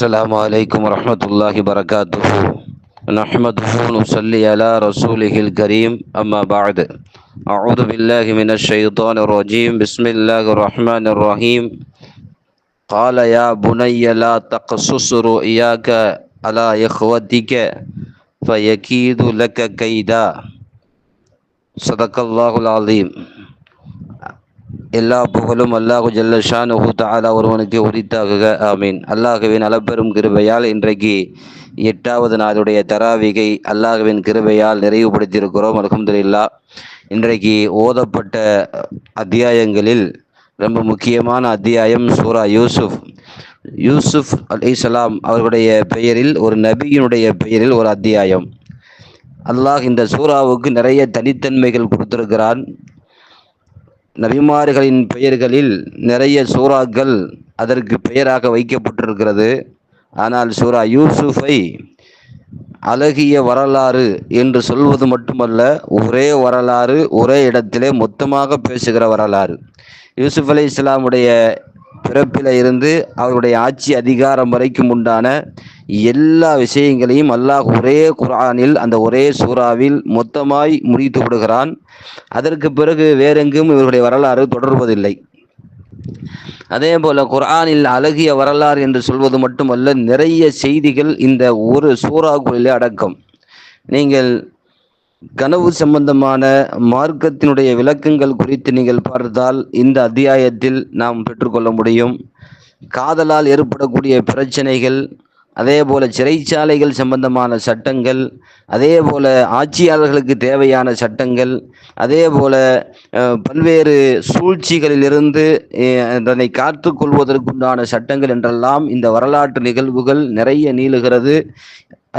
السلام عليكم ورحمة الله وبركاته. نحمده ونصلي على رسوله الكريم. أما بعد أعوذ بالله من الشيطان الرجيم. بسم الله الرحمن الرحيم. قال يا بني لا تقصص رؤياك على إخوتك فيكيد لك كيدا. صدق الله العظيم. எல்லா புகழும் அல்லாஹு ஜல்லஷான் தாலா ஒருவனுக்கு உரித்தாகுக. ஆமீன். அல்லாஹுவின் அளப்பெரும் கிருபையால் இன்றைக்கு எட்டாவது நாளுடைய தராவிகை அல்லாஹுவின் கிருபையால் நிறைவுபடுத்தியிருக்கிறோம். அலமதுல்லா இன்றைக்கு ஓதப்பட்ட அத்தியாயங்களில் ரொம்ப முக்கியமான அத்தியாயம் சூரா யூசுப் யூசுப் அலிசலாம் அவர்களுடைய பெயரில் ஒரு நபியினுடைய பெயரில் ஒரு அத்தியாயம். அல்லாஹ் இந்த சூறாவுக்கு நிறைய தனித்தன்மைகள் கொடுத்திருக்கிறான். நபிமார்களின் பெயர்களில் நிறைய சூறாக்கள் அதற்கு பெயராக வைக்கப்பட்டிருக்கிறது. ஆனால் சூரா யூசுஃபை அழகிய வரலாறு என்று சொல்வது மட்டுமல்ல ஒரே வரலாறு ஒரே இடத்திலே மொத்தமாக பேசுகிற வரலாறு. யூசுப் அலி இஸ்லாமுடைய பிறப்பில இருந்து அவருடைய ஆட்சி அதிகாரம் வரைக்கும் உண்டான எல்லா விஷயங்களையும் அல்லாஹ் ஒரே குரானில் அந்த ஒரே சூறாவில் மொத்தமாய் முடித்து விடுகிறான். அதற்கு பிறகு வேறெங்கும் இவர்களுடைய வரலாறு தொடர்வதில்லை. அதே போல குரானில் அழகிய வரலாறு என்று சொல்வது மட்டுமல்ல நிறைய செய்திகள் இந்த ஒரு சூறாக்குள்ளிலே அடக்கம். நீங்கள் கனவு சம்பந்தமான மார்க்கத்தினுடைய விளக்கங்கள் குறித்து நீங்கள் பார்த்தால் இந்த அத்தியாயத்தில் நாம் பெற்றுக்கொள்ள முடியும். காதலால் ஏற்படக்கூடிய பிரச்சனைகள் அதே போல சிறைச்சாலைகள் சம்பந்தமான சட்டங்கள் அதே போல ஆட்சியாளர்களுக்கு தேவையான சட்டங்கள் அதே போல பல்வேறு சூழ்ச்சிகளிலிருந்து அதனை காத்து கொள்வதற்குண்டான சட்டங்கள் என்றெல்லாம் இந்த வரலாற்று நிகழ்வுகள் நிறைய நீளுகிறது.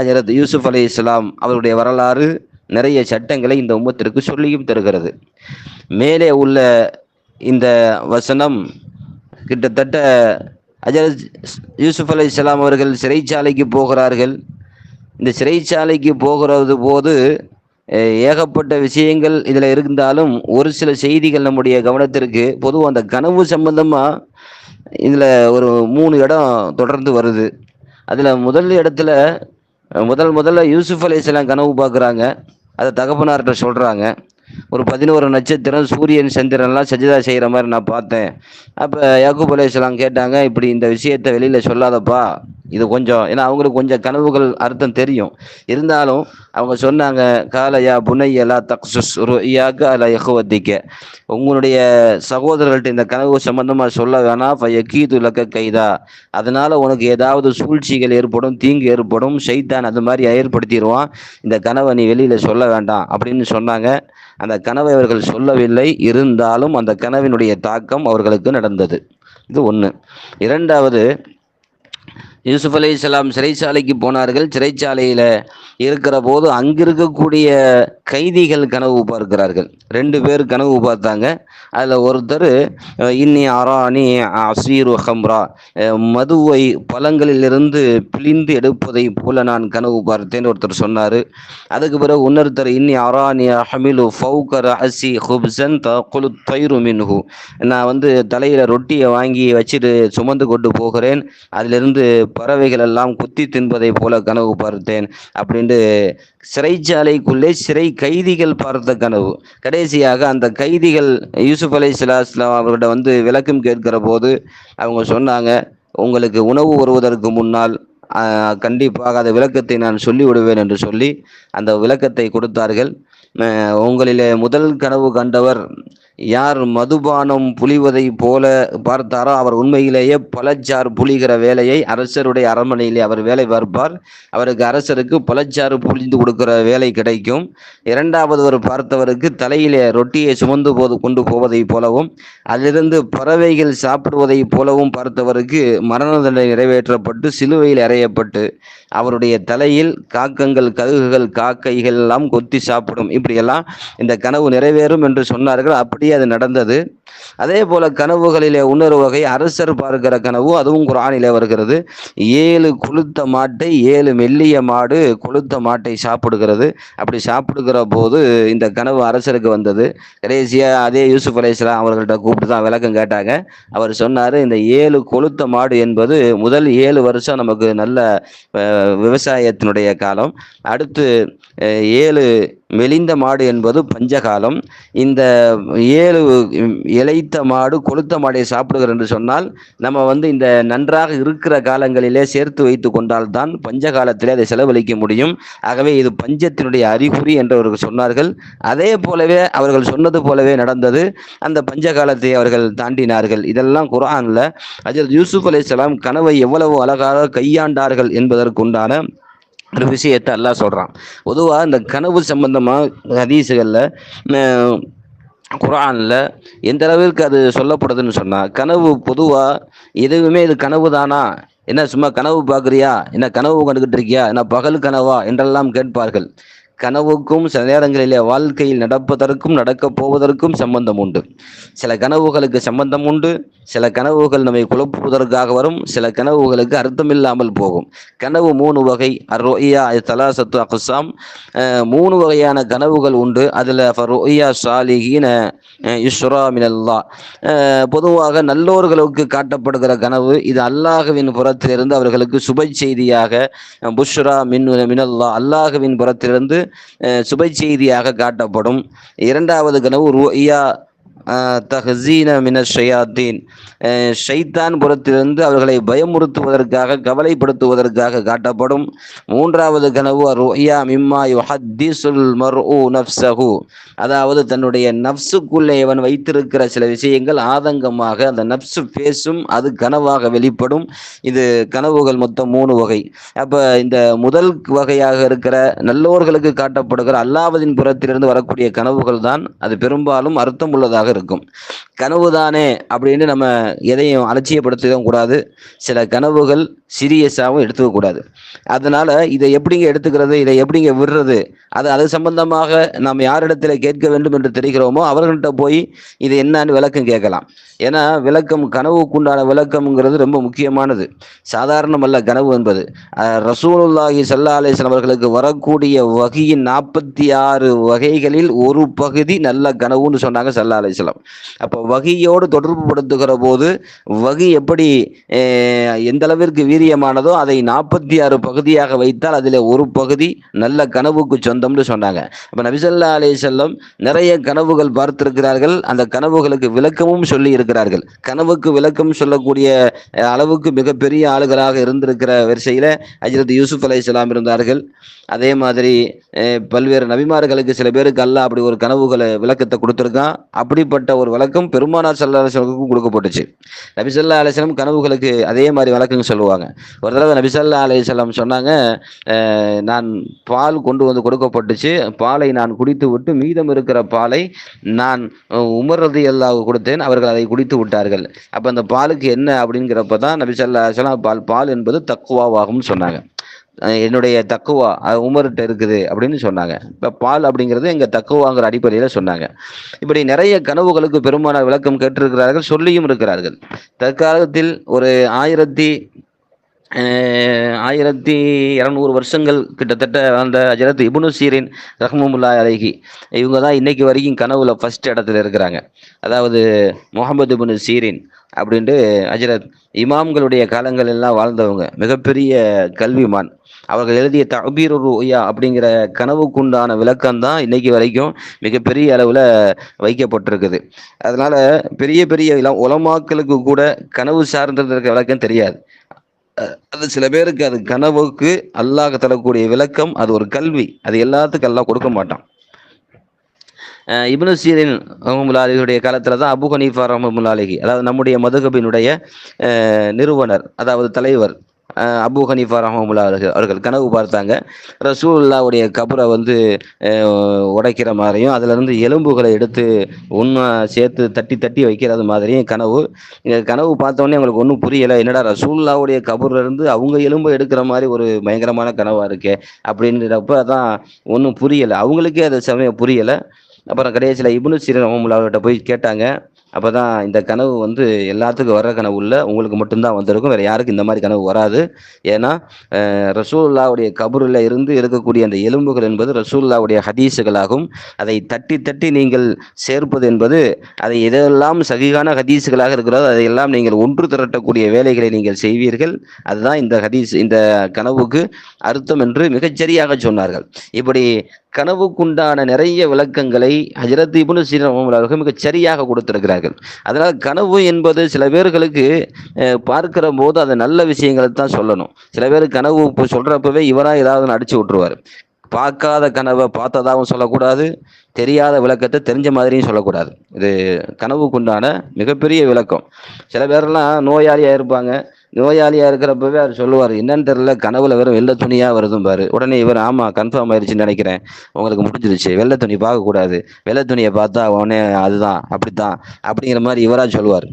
ஹஜரத் யூசுப் அலி இஸ்லாம் அவருடைய வரலாறு நிறைய சட்டங்களை இந்த உம்மத்திற்கு சொல்லியும் தருகிறது. மேலே உள்ள இந்த வசனம் கிட்டத்தட்ட அஜரத் யூசுப் அலி இஸ்லாம் அவர்கள் சிறைச்சாலைக்கு போகிறார்கள். இந்த சிறைச்சாலைக்கு போகிறது போது ஏகப்பட்ட விஷயங்கள் இதில் இருந்தாலும் ஒரு சில செய்திகள் நம்முடைய கவனத்திற்கு பொதுவாக அந்த கனவு சம்பந்தமாக இதில் ஒரு மூணு இடம் தொடர்ந்து வருது. அதில் முதல் இடத்துல முதல் முதல்ல யூசுஃப் அலி இஸ்லாம் கனவு பார்க்குறாங்க. அதை தகப்பனார்கிட்ட சொல்கிறாங்க ஒரு பதினோரு நட்சத்திரம் சூரியன் சந்திரன்லாம் சஜிதா செய்கிற மாதிரி நான் பார்த்தேன். அப்போ யாக்கூப் அலையாம் கேட்டாங்க இப்படி இந்த விஷயத்த வெளியில் சொல்லாதப்பா. இது கொஞ்சம் ஏன்னா அவங்களுக்கு கொஞ்சம் கனவுகள் அர்த்தம் தெரியும். இருந்தாலும் அவங்க சொன்னாங்க காலையா புனையலா தக்சுஸ் ருயாக்க அல எகுவத்திக்க உங்களுடைய சகோதரர்கள்ட்ட இந்த கனவு சம்பந்தமாக சொல்ல வேணாம். ஃபயக்கீது லக்க கைதா. அதனால உனக்கு ஏதாவது சூழ்ச்சிகள் ஏற்படும் தீங்கு ஏற்படும் ஷைத்தான் அது மாதிரி ஏற்படுத்திடுவான். இந்த கனவை நீ வெளியில் சொல்ல வேண்டாம் அப்படின்னு சொன்னாங்க. அந்த கனவை அவர்கள் சொல்லவில்லை. இருந்தாலும் அந்த கனவினுடைய தாக்கம் அவர்களுக்கு நடந்தது. இது ஒன்று இரண்டாவது யூசுப் அலி இஸ்லாம் சிறைச்சாலைக்கு போனார்கள். சிறைச்சாலையில் இருக்கிற போது அங்கிருக்கக்கூடிய கைதிகள் கனவு பார்க்கிறார்கள். ரெண்டு பேர் கனவு பார்த்தாங்க. அதில் ஒருத்தர் இன்னி அராணி அசீரு ஹம்ரா மதுவை பழங்களிலிருந்து பிழிந்து எடுப்பதை போல நான் கனவு பார்த்தேன் ஒருத்தர் சொன்னார். அதுக்கு பிறகு இன்னொருத்தர் இன்னி அராணி அஹமிலு ஃபவுகர் அசி ஹுப்சன் த குலு தயிரு மின்ஹு. நான் வந்து தலையில் ரொட்டியை வாங்கி வச்சுட்டு சுமந்து கொண்டு போகிறேன். அதிலிருந்து பறவைகள் எல்லாம் குத்தி தின்பதை போல கனவு பார்த்தேன். அப்படின்ட்டு சிறைச்சாலைக்குள்ளே சிறை கைதிகள் பார்த்த கனவு. கடைசியாக அந்த கைதிகள் யூசுப் அலி சிலாஸ்லாம் அவர்கிட்ட வந்து விளக்கம் கேட்கிற போது அவங்க சொன்னாங்க உங்களுக்கு உணவு வருவதற்கு முன்னால் கண்டிப்பாக அந்த விளக்கத்தை நான் சொல்லி விடுவேன் என்று சொல்லி அந்த விளக்கத்தை கொடுத்தார்கள். உங்களிலே முதல் கனவு கண்டவர் யார் மதுபானம் புலிவதை போல பார்த்தாரோ அவர் உண்மையிலேயே பழச்சாறு புலிகிற வேலையை அரசருடைய அரண்மனையிலே அவர் வேலை பார்ப்பார். அவருக்கு அரசருக்கு பழச்சாறு புளிந்து கொடுக்கிற வேலை கிடைக்கும். இரண்டாவது பார்த்தவருக்கு தலையிலே ரொட்டியை சுமந்து போது கொண்டு போவதைப் போலவும் அதிலிருந்து பறவைகள் சாப்பிடுவதை போலவும் பார்த்தவருக்கு மரண தண்டனை நிறைவேற்றப்பட்டு சிலுவையில் அறையப்பட்டு அவருடைய தலையில் காக்கங்கள் கழுகுகள் காக்கைகள் எல்லாம் கொத்தி சாப்பிடும். இப்படியெல்லாம் இந்த கனவு நிறைவேறும் என்று சொன்னார்கள். அப்படியே அது நடந்தது. அதே போல கனவுகளிலே இன்னொரு வகை அரசர் பார்க்கிற கனவு அதுவும் குரானிலே வருகிறது. ஏழு கொளுத்த மாட்டை ஏழு மெல்லிய மாடு கொளுத்த மாட்டை சாப்பிடுகிறது. அப்படி சாப்பிடுகிற போது இந்த கனவு அரசருக்கு வந்தது. கடைசியா அதே யூசுப் அலைஹிஸ்ஸலாம் அவர்கள்ட்ட கூப்பிட்டு தான் விளக்கம் கேட்டாங்க. அவர் சொன்னாரு இந்த ஏழு கொளுத்த மாடு என்பது முதல் ஏழு வருஷம் நமக்கு நல்ல விவசாயத்தினுடைய காலம். அடுத்து ஏழு மெலிந்த மாடு என்பது பஞ்சகாலம். இந்த ஏழு இலைத்த மாடு கொளுத்த மாடை சாப்பிடுகிற என்று சொன்னால் நம்ம வந்து இந்த நன்றாக இருக்கிற காலங்களிலே சேர்த்து வைத்து கொண்டால்தான் பஞ்ச காலத்திலே அதை செலவழிக்க முடியும். ஆகவே இது பஞ்சத்தினுடைய அறிகுறி என்று அவர்கள் சொன்னார்கள். அதே போலவே அவர்கள் சொன்னது போலவே நடந்தது. அந்த பஞ்ச காலத்தை அவர்கள் தாண்டினார்கள். இதெல்லாம் குரானில் அஜர் யூசுப் அலைஹிஸ்ஸலாம் கனவை எவ்வளவு அழகாக கையாண்டார்கள் என்பதற்குண்டான ஒரு விஷயத்தை அல்லாஹ் சொல்கிறான் பொதுவாக இந்த கனவு சம்பந்தமாக ஹதீஸுகள்ல குரானில் எந்த அளவிற்கு அது சொல்லப்படுதுன்னு சொன்னால் கனவு பொதுவாக எதுவுமே இது கனவு தானா? என்ன சும்மா கனவு பார்க்குறியா என்ன கனவு கண்டுக்கிட்டு இருக்கியா? என்ன பகல் கனவா? என்றெல்லாம் கேட்பார்கள். கனவுக்கும் சில நேரங்களிலே வாழ்க்கையில் நடப்பதற்கும் நடக்கப் போவதற்கும் சம்பந்தம் உண்டு. சில கனவுகளுக்கு சம்பந்தம் உண்டு. சில கனவுகள் நம்மை குழப்புவதற்காக வரும். சில கனவுகளுக்கு அர்த்தமில்லாமல் போகும். கனவு மூணு வகை. அரோயா தலாசத்து அக்சாம் மூணு வகையான கனவுகள் உண்டு. அதில் ஃபரோயா சாலிஹீன இஸ்ரா மினல்லா. பொதுவாக நல்லோர்களுக்கு காட்டப்படுகிற கனவு இது அல்லாஹுவின் புறத்திலிருந்து அவர்களுக்கு சுப செய்தியாக புஷ்ரா மின் மினல்லா. அல்லாஹுவின் புறத்திலிருந்து சுப செய்தியாக காட்டப்படும். இரண்டாவது கனவு ரூயா தஹசீன மின ஷயாத்தீன். ஷைத்தான் புறத்திலிருந்து அவர்களை பயமுறுத்துவதற்காக கவலைப்படுத்துவதற்காக காட்டப்படும் மூன்றாவது கனவு ருயா மிம்மா யுஹத்திசுல் மர்உ நஃப்ஸஹு. அதாவது தன்னுடைய நஃப்ஸுக்குள்ளே இவன் வைத்திருக்கிற சில விஷயங்கள் ஆதங்கமாக அந்த நஃப்ஸு பேசும் அது கனவாக வெளிப்படும். இது கனவுகள் மொத்தம் மூணு வகை. அப்போ இந்த முதல் வகையாக இருக்கிற நல்லோர்களுக்கு காட்டப்படுகிற அல்லாவதின் புறத்திலிருந்து வரக்கூடிய கனவுகள் தான் அது பெரும்பாலும் அர்த்தம் உள்ளதாக இருக்கும். கனவு தானே அப்படின்னு நம்ம எதையும் அலட்சியப்படுத்தவும் கூடாது. சில கனவுகள் சீரியஸாகவும் எடுத்துக்கக்கூடாது அதனால் அதனால இதை எப்படிங்க எடுத்துக்கிறது இதை எப்படிங்க விடுறது அது அது சம்பந்தமாக நாம் யாரிடத்தில் கேட்க வேண்டும் என்று தெரிகிறோமோ அவர்கள்ட்ட போய் இது என்னன்னு விளக்கம் கேட்கலாம். ஏன்னா விளக்கம் கனவுக்குண்டான விளக்கம்ங்கிறது ரொம்ப முக்கியமானது. சாதாரணமல்ல கனவு என்பது. ரசூலுல்லாஹி ஸல்லல்லாஹு அவர்களுக்கு வரக்கூடிய வகையின் நாற்பத்தி ஆறு வகைகளில் ஒரு பகுதி நல்ல கனவுன்னு சொன்னாங்க ஸல்லல்லாஹு வஸல்லம் அப்போ வகையோடு தொடர்பு படுத்துகிற போது வகி எப்படி எந்த அளவிற்கு வீரியமானதோ அதை நாற்பத்தி ஆறு பகுதியாக வைத்தால் அதில் ஒரு பகுதி நல்ல கனவுக்கு சொந்தம்னு சொன்னாங்க. அப்போ நபிசல்லா அலைஹி செல்லம் நிறைய கனவுகள் பார்த்திருக்கிறார்கள். அந்த கனவுகளுக்கு விளக்கமும் சொல்லி இருக்கிறார்கள். கனவுக்கு விளக்கம் சொல்லக்கூடிய அளவுக்கு மிகப்பெரிய ஆளுகளாக இருந்திருக்கிற வரிசையில் ஹஜ்ரத் யூசுப் அலைஹிஸ்ஸலாம் இருந்தார்கள். அதே மாதிரி பல்வேறு நபிமார்களுக்கு சில பேருக்கு அல்ல அப்படி ஒரு கனவுகளை விளக்கத்தை கொடுத்துருக்கான். அப்படி அப்படிப்பட்ட ஒரு விளக்கம் பெருமானார் சல்லா அலிஸ்லமுக்கும் கொடுக்கப்பட்டுச்சு. நபிசல்லா அலிஸ்லம் கனவுகளுக்கு அதே மாதிரி விளக்கம் சொல்லுவாங்க. ஒரு தடவை நபிசல்லா அலிஸ்லாம் சொன்னாங்க நான் பால் கொண்டு வந்து கொடுக்கப்பட்டுச்சு. பாலை நான் குடித்து விட்டு மீதம் இருக்கிற பாலை நான் உமர்றது உமர் ரதி அல்லாஹ் கொடுத்தேன். அவர்கள் அதை குடித்து விட்டார்கள். அப்போ அந்த பாலுக்கு என்ன? அப்படிங்கிறப்ப தான் நபிசல்லா அலிஸ்லாம் பால் பால் என்பது தக்குவாவாகும்னு சொன்னாங்க. என்னுடைய தக்குவா உமர்கிட்ட இருக்குது அப்படின்னு சொன்னாங்க. இப்போ பால் அப்படிங்கிறது எங்கள் தக்குவாங்கிற அடிப்படையில் சொன்னாங்க. இப்படி நிறைய கனவுகளுக்கு பெரும்பாலான விளக்கம் கேட்டிருக்கிறார்கள் சொல்லியும் இருக்கிறார்கள். தற்காலத்தில் ஒரு ஆயிரத்தி ஆயிரத்தி இரநூறு வருஷங்கள் கிட்டத்தட்ட அந்த ஹஜரத் இபுனு சீரின் ரஹ்மமுல்லா அலஹி. இவங்க தான் இன்னைக்கு வரைக்கும் கனவுல ஃபர்ஸ்ட் இடத்துல இருக்கிறாங்க. அதாவது முகமது இபுனு சீரின் அப்படின்ட்டு ஹஜரத் இமாம்களுடைய காலங்கள் எல்லாம் வாழ்ந்தவங்க. மிகப்பெரிய கல்விமான். அவர்கள் எழுதிய தபீர் ருயா அப்படிங்கிற கனவுக்குண்டான விளக்கம் தான் இன்னைக்கு வரைக்கும் மிகப்பெரிய அளவில் வைக்கப்பட்டிருக்குது. அதனால பெரிய பெரிய உலமாக்களுக்கு கூட கனவு சார்ந்திருந்த விளக்கம் தெரியாது. அது சில பேருக்கு அது கனவுக்கு அல்லாஹ் தரக்கூடிய விளக்கம் அது ஒரு கல்வி. அது எல்லாத்துக்கும் எல்லாம் கொடுக்க மாட்டான். அஹ் இப்னு சீரின் ரஹமுல்லாலிகளுடைய காலத்தில் தான் அபு ஹனீஃபா ரஹமுல்லாலிகி அதாவது நம்முடைய மதுகபினுடைய நிறுவனர் அதாவது தலைவர் அபு ஹனீஃபா ரஹமுல்லா அவர்கள் கனவு பார்த்தாங்க. ரசூல்லாவுடைய கபரை வந்து உடைக்கிற மாதிரியும் அதிலிருந்து எலும்புகளை எடுத்து ஒன்றா சேர்த்து தட்டி தட்டி வைக்கிறது மாதிரியும் கனவு. கனவு பார்த்தோன்னே அவங்களுக்கு ஒன்றும் புரியலை. என்னடா ரசூல்லாவுடைய கபர்லேருந்து அவங்க எலும்பை எடுக்கிற மாதிரி ஒரு பயங்கரமான கனவாக இருக்கே அப்படின்றப்ப தான் ஒன்றும் புரியலை. அவங்களுக்கே அது சமயம் புரியலை. அப்புறம் கடைசியில் இபுனு சீரன் அவங்கள்ட்ட போய் கேட்டாங்க. அப்போ தான் இந்த கனவு வந்து எல்லாத்துக்கும் வர்ற கனவு இல்லை. உங்களுக்கு மட்டும்தான் வந்திருக்கும். வேறு யாருக்கும் இந்த மாதிரி கனவு வராது. ஏன்னா ரசூல்லாவுடைய கபூரில் இருந்து இருக்கக்கூடிய அந்த எலும்புகள் என்பது ரசூல்லாவுடைய ஹதீஸுகளாகும். அதை தட்டி தட்டி நீங்கள் சேர்ப்பது என்பது அதை எதெல்லாம் சகிகான ஹதீஸுகளாக இருக்கிறதோ அதையெல்லாம் நீங்கள் ஒன்று திரட்டக்கூடிய வேலைகளை நீங்கள் செய்வீர்கள். அதுதான் இந்த ஹதீஸ் இந்த கனவுக்கு அர்த்தம் என்று மிகச்சரியாக சொன்னார்கள். இப்படி கனவுக்குண்டான நிறைய விளக்கங்களை ஹஜரத் இபுனு சீரன் அவர்கள் மிக சரியாக கொடுத்திருக்கிறார்கள். அதனால் கனவு என்பது சில பேர்களுக்கு பார்க்கிற போது அது நல்ல விஷயங்களை தான் சொல்லணும். சில பேர் கனவு இப்போ சொல்கிறப்பவே இவராக ஏதாவது அடிச்சு விட்டுருவார். பார்க்காத கனவை பார்த்ததாகவும் சொல்லக்கூடாது தெரியாத விளக்கத்தை தெரிஞ்ச மாதிரியும் சொல்லக்கூடாது. இது கனவுக்குண்டான மிகப்பெரிய விளக்கம். சில பேரெல்லாம் நோயாளியாக இருப்பாங்க. நோயாளியாக இருக்கிறப்பவே அவர் சொல்லுவார் என்னன்னு தெரியல கனவுல வெறும் வெள்ளை துணியாக வருதும் பாரு. உடனே இவர் ஆமாம் கன்ஃபார்ம் ஆயிருச்சுன்னு நினைக்கிறேன். உங்களுக்கு முடிஞ்சிருச்சு. வெள்ளை துணி பார்க்கக்கூடாது. வெள்ளை துணியை பார்த்தா உடனே அதுதான் அப்படித்தான். அப்படிங்கிற மாதிரி இவராக சொல்லுவார்.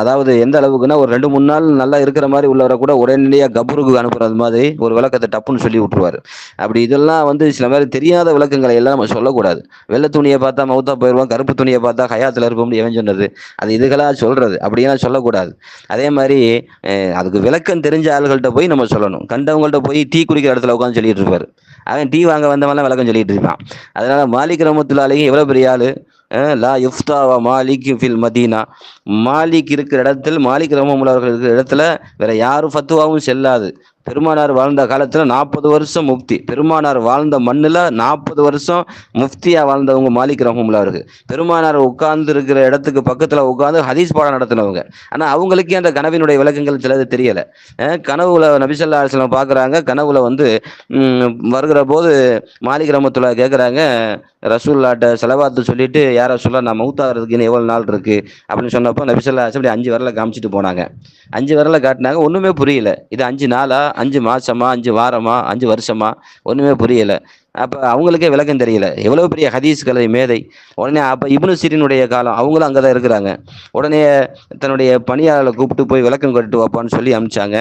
அதாவது எந்த அளவுக்குன்னா ஒரு ரெண்டு மூணு நாள் நல்லா இருக்கிற மாதிரி உள்ளவரை கூட உடனடியாக கபூருக்கு அனுப்புறது மாதிரி ஒரு விளக்கத்தை டப்புன்னு சொல்லி விட்டுருவாரு. அப்படி இதெல்லாம் வந்து சில பேர் தெரியாத விளக்கங்களை எல்லாம் நம்ம சொல்லக்கூடாது. வெள்ளை துணியை பார்த்தா மௌத்தா போயிடுவோம் கருப்பு துணியை பார்த்தா ஹயாத்தில் இருப்போம் எவன் சொன்னது. அது இதுகளாக சொல்றது. அப்படியெல்லாம் சொல்லக்கூடாது. அதே மாதிரி அதுக்கு விளக்கம் தெரிஞ்ச ஆளுகள்கிட்ட போய் நம்ம சொல்லணும். கண்டவங்கள்ட்ட போய் டீ குடிக்கிற இடத்துல உட்காந்து சொல்லிட்டு இருப்பாரு. அவன் டீ வாங்க வந்தவன்லாம் விளக்கம் சொல்லிட்டு இருப்பான். அதனால மாலிக் ரமத்துலாலையும் எவ்வளோ பெரிய ஆளு? லா யுஃப்தாவா மாலிக் ஃபில் மதீனா. மாலிக் இருக்கிற இடத்தில் மாலிக் ரமமுல் அவர்கள் இருக்கிற இடத்துல வேற யாரும் ஃபத்துவாவும் செல்லாது. பெருமானார் வாழ்ந்த காலத்துல நாற்பது வருஷம் முஃப்தி. பெருமானார் வாழ்ந்த மண்ணுல நாற்பது வருஷம் முஃப்தியா வாழ்ந்தவங்க மாலிக் ரஹமுல்லா இருக்கு பெருமானார் உட்கார்ந்து இருக்கிற இடத்துக்கு பக்கத்துல உட்கார்ந்து ஹதீஸ் பாடம் நடத்தினவங்க. ஆனா அவங்களுக்கே அந்த கனவினுடைய விளக்கங்கள் சிலது தெரியல. கனவுல நபிசல்லா அலிஸ்லாம் பாக்குறாங்க. கனவுல வந்து வருகிற போது மாலிக் ரஹமத்துல்லா கேக்குறாங்க ரசூல்லாட்ட செலவாத்து சொல்லிட்டு யார சொல்ல நான் மவுத்தாகிறதுக்கு எவ்வளோ எவ்வளவு நாள் இருக்கு? அப்படின்னு சொன்னப்போ நபிசல்லா அப்படி அஞ்சு வரல காமிச்சிட்டு போனாங்க. அஞ்சு வரல காட்டினாங்க. ஒண்ணுமே புரியல. இது அஞ்சு நாளா? அஞ்சு மாசமா அஞ்சு வாரமா அஞ்சு வருஷமா ஒண்ணுமே புரியல. அப்போ அவங்களுக்கே விளக்கம் தெரியல. எவ்வளவு பெரிய ஹதீஸ் கலை மேதை உடனே அப்போ இப்னு சிறினுடைய காலம் அவங்களும் அங்கதான் இருக்கிறாங்க. உடனே தன்னுடைய பணியாளர்களை கூப்பிட்டு போய் விளக்கம் கட்டு வாப்பான்னு சொல்லி அனுப்பிச்சாங்க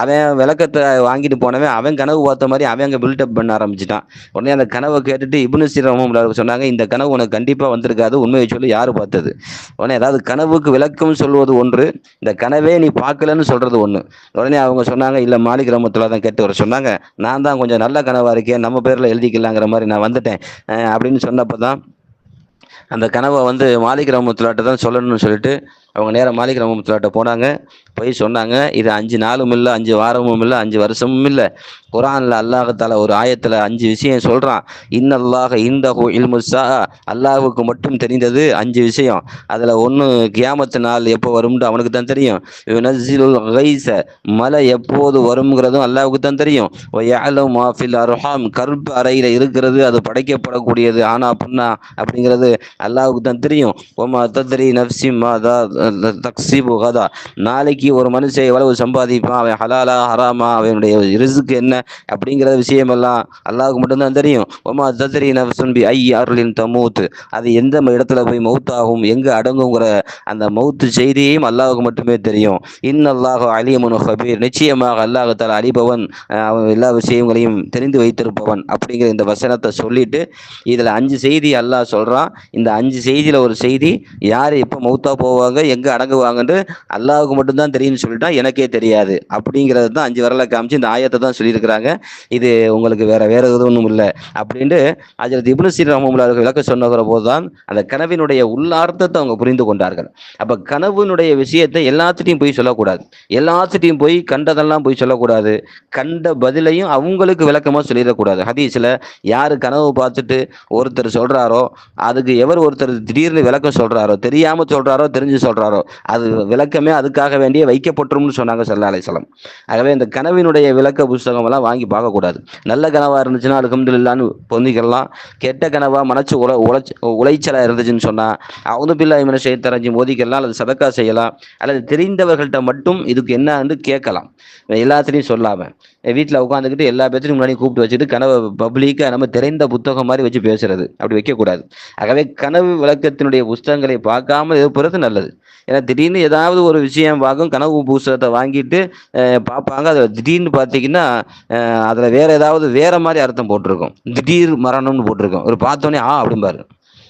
அவன் விளக்கத்தை வாங்கிட்டு போனவன் அவன் கனவு பார்த்த மாதிரி அவன் அங்கே பில்டப் பண்ண ஆரம்பிச்சிட்டான். உடனே அந்த கனவை கேட்டுட்டு இப்னு சீரம் சொன்னாங்க இந்த கனவு உனக்கு கண்டிப்பாக வந்திருக்காது உண்மையை சொல்லி யாரு பார்த்தது? உடனே அதாவது கனவுக்கு விளக்கம் சொல்வது ஒன்று இந்த கனவே நீ பார்க்கலன்னு சொல்கிறது ஒன்று உடனே அவங்க சொன்னாங்க இல்லை மாலிக் தான் கேட்டு வர சொன்னாங்க. நான் தான் கொஞ்சம் நல்ல கனவாக இருக்கேன் நம்ம பேரில் எழுதி சந்திக்கலாங்கிற மாதிரி நான் வந்துட்டேன். அப்படின்னு சொன்னப்போ தான் அந்த கனவை வந்து மாலிக் தான் சொல்லணும்னு சொல்லிட்டு அவங்க நேரம் மாலிக் ரமத்துலாட்ட போனாங்க. போய் சொன்னாங்க இது அஞ்சு நாளும் இல்லை அஞ்சு வாரமும் இல்லை அஞ்சு வருஷமும் இல்லை. குரானில் அல்லாஹத்தால ஒரு ஆயத்தில் அஞ்சு விஷயம் சொல்கிறான் இன்னல்லாஹ இந்த இல்முசா அல்லாஹுக்கு மட்டும் தெரிந்தது அஞ்சு விஷயம். அதில் ஒன்று கியாமத்து நாள் எப்போ வரும்னு அவனுக்கு தான் தெரியும். யுனஸ்ஸிலுல் கைஸ. மழை எப்போது வரும்ங்கிறதும் அல்லாஹுக்கு தான் தெரியும். வயஅலமு மாஃபில் அர்ஹாம். கருப்பு அறையில் இருக்கிறது அது படைக்கப்படக்கூடியது ஆனா புண்ணா அப்படிங்கிறது அல்லாஹுக்கு தான் தெரியும். ஓமா தத்ரி நப்சி மாதா. தக்சீபு கதா. நாளைக்கு ஒரு மனுஷன் எவ்வளவு சம்பாதிப்பான்? அவன் ஹலாலா ஹராமா? அவனுடைய ரிசுக்கு என்ன? அப்படிங்கிற விஷயமெல்லாம் அல்லாவுக்கு மட்டும்தான் தெரியும். ஒமா தத்ரி நஃப்சுன் பி ஐ அருளின் தமூத். அது எந்த இடத்துல போய் மௌத்தாகும் எங்கே அடங்குங்கிற அந்த மௌத்து செய்தியையும் அல்லாவுக்கு மட்டுமே தெரியும். இன்னல்லாஹு அலியமுன் ஹபீர் நிச்சயமாக அல்லாஹ் தால் அழிபவன் அவன் எல்லா விஷயங்களையும் தெரிந்து வைத்திருப்பவன் அப்படிங்கிற இந்த வசனத்தை சொல்லிட்டு இதில் அஞ்சு செய்தி அல்லாஹ் சொல்கிறான் இந்த அஞ்சு செய்தியில் ஒரு செய்தி யார் எப்போ மௌத்தா போவாங்க எங்க அடங்குவாங்கன்னு அல்லாவுக்கு மட்டும்தான் தெரியும்னு சொல்லிட்டா எனக்கே தெரியாது. அப்படிங்கிறது தான் அஞ்சு வரலை காமிச்சு இந்த ஆயத்தை தான் சொல்லியிருக்கிறாங்க. இது உங்களுக்கு வேற வேற எதுவும் இல்லை. அப்படின்ட்டு அதில் இப்னு சீர் ரஹமுல்லாவுக்கு விளக்க சொன்னுகிற போதுதான் அந்த கனவினுடைய உள்ளார்த்தத்தை அவங்க புரிந்து கொண்டார்கள். அப்போ கனவுனுடைய விஷயத்தை எல்லாத்துட்டையும் போய் சொல்லக்கூடாது. எல்லாத்துட்டையும் போய் கண்டதெல்லாம் போய் சொல்லக்கூடாது. கண்ட பதிலையும் அவங்களுக்கு விளக்கமாக சொல்லிடக்கூடாது. ஹதீஸில் யார் கனவு பார்த்துட்டு ஒருத்தர் சொல்கிறாரோ அதுக்கு எவர் ஒருத்தர் திடீர்னு விளக்கம் சொல்கிறாரோ தெரியாமல் சொல்கிறாரோ தெரிஞ்சு சொல்றாரோ? அது விளக்கமே அதுக்காக வேண்டிய வைக்கப்பட்டுரும்னு சொன்னாங்க சல்லா அலிஸ்லாம் ஆகவே இந்த கனவினுடைய விளக்க புஸ்தகம் எல்லாம் வாங்கி பார்க்கக்கூடாது. நல்ல கனவா இருந்துச்சுன்னா அல்ஹம்துலில்லான்னு பொந்திக்கலாம் கெட்ட கனவா மனச்சு உல உழைச்ச உளைச்சலா இருந்துச்சுன்னு சொன்னா அவங்க பிள்ளை இவனை செய்தரஞ்சி மோதிக்கலாம் அல்லது சதக்கா செய்யலாம் அல்லது தெரிந்தவர்கள்ட்ட மட்டும் இதுக்கு என்ன வந்து கேட்கலாம். எல்லாத்துலையும் சொல்லாம வீட்டில் உட்காந்துக்கிட்டு எல்லா பேர்த்தையும் முன்னாடி கூப்பிட்டு வச்சுட்டு கனவை பப்ளிக்காக நம்ம தெரிந்த புத்தகம் மாதிரி வச்சு பேசுறது. அப்படி வைக்கக்கூடாது. ஆகவே கனவு விளக்கத்தினுடைய புஸ்தகங்களை பார்க்காம இருப்பது நல்லது. ஏன்னா திடீர்னு ஏதாவது ஒரு விஷயம் பார்க்கும் கனவு புஸ்தகத்தை வாங்கிட்டு பார்ப்பாங்க. அதில் திடீர்னு பார்த்தீங்கன்னா அதில் வேற ஏதாவது வேற மாதிரி அர்த்தம் போட்டிருக்கும். திடீர் மரணம்னு போட்டிருக்கும். ஒரு பார்த்தோன்னே ஆ அப்படிம்பாரு.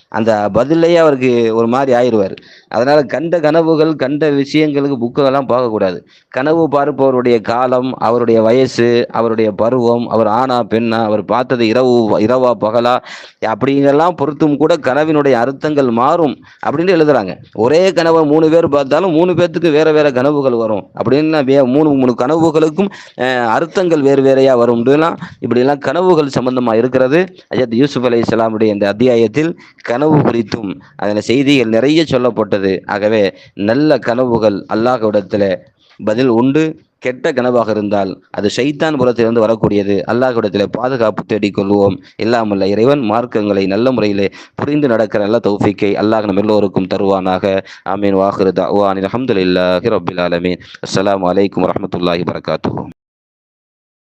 அந்த பதிலையே அவருக்கு ஒரு மாதிரி ஆயிடுவார். அதனால் கண்ட கனவுகள் கண்ட விஷயங்களுக்கு புக்குகள்லாம் பார்க்கக்கூடாது. கனவு பார்ப்பவருடைய காலம் அவருடைய வயசு அவருடைய பருவம் அவர் ஆணா பெண்ணா அவர் பார்த்தது இரவு இரவா பகலா அப்படிங்கெல்லாம் பொறுத்தும் கூட கனவினுடைய அர்த்தங்கள் மாறும் அப்படின்னு எழுதுறாங்க. ஒரே கனவை மூணு பேர் பார்த்தாலும் மூணு பேர்த்துக்கு வேற வேற கனவுகள் வரும். அப்படின்னு வே மூணு மூணு கனவுகளுக்கும் அர்த்தங்கள் வேறு வேறையா வரும். இப்படிலாம் கனவுகள் சம்பந்தமா இருக்கிறது. அஜத் யூசுப் அலி இஸ்லாமுடைய இந்த அத்தியாயத்தில் கனவு குறித்தும் அதில் செய்திகள் நிறைய சொல்லப்பட்டது. ஆகவே நல்ல கனவுகள் அல்லாஹ்விடத்தில் பதில் உண்டு. கெட்ட கனவாக இருந்தால் அது ஷைத்தான் புறத்திலிருந்து வரக்கூடியது. அல்லாஹ்விடத்தில் பாதுகாப்பு தேடிக்கொள்வோம் இல்லாமல்ல இறைவன் மார்க்கங்களை நல்ல முறையிலே புரிந்து நடக்கிற நல்ல தௌஃபிக்கை அல்லாஹ் நம்ம எல்லோருக்கும் தருவானாக. ஆமீன். வாஹிரு தாவான் அலமதுல்லாஹி ரபில் ஆலமீன். அஸ்லாம் வலைக்கம் வரமத்துல்லாஹி வரகாத்துவோம்